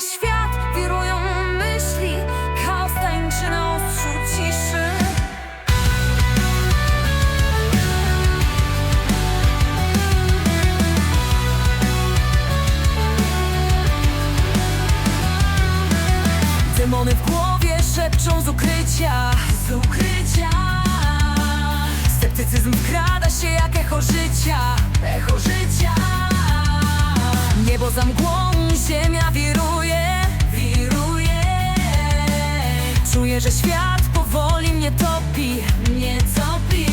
świat, wirują myśli Chaos tańczy na ostrzu ciszy. Demony w głowie szepczą z ukrycia. Z ukrycia. Sceptycyzm wkrada się jak echo życia. Echo życia. Niebo za mgłą, Że świat powoli mnie topi Mnie topi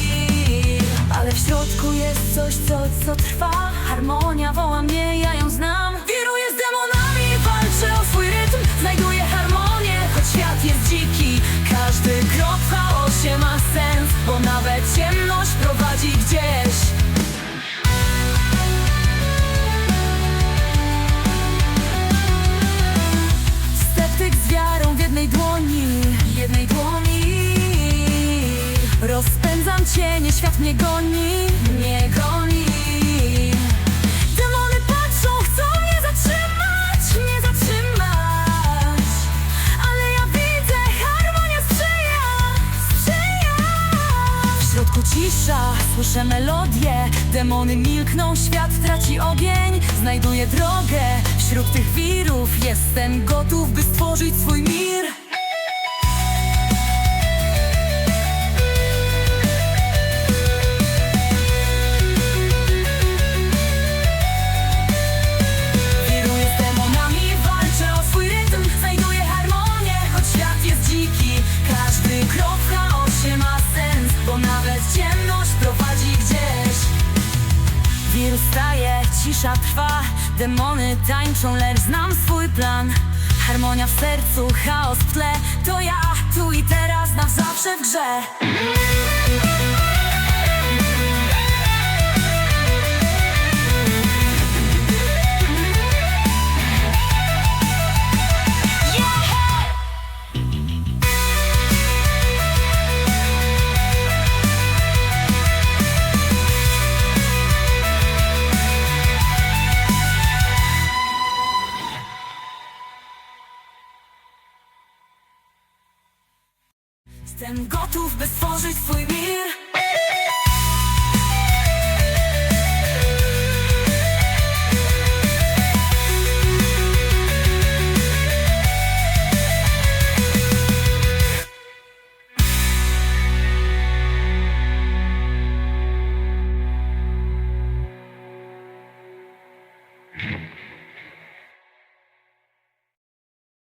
Ale w środku jest coś, co, co trwa. Harmonia woła mnie, ja ją znam. Wiruję z demonami, walczę o swój rytm Znajduję harmonię, choć świat jest dziki. Każdy krok w chaosie ma sens Bo nawet ciemność prowadzi gdzieś Rozpędzam cienie, świat mnie goni. Mnie goni. Demony patrzą, chcą mnie zatrzymać. Mnie zatrzymać. Ale ja widzę, harmonia sprzyja. Sprzyja. W środku cisza, słyszę melodię. Demony milkną, świat traci ogień. Znajduję drogę. Wśród tych wirów Jestem gotów, by stworzyć swój Staje, cisza trwa Demony tańczą, lecz znam swój plan. Harmonia w sercu, chaos w tle To ja, tu i teraz, na zawsze w grze Jestem gotów, by stworzyć swój mir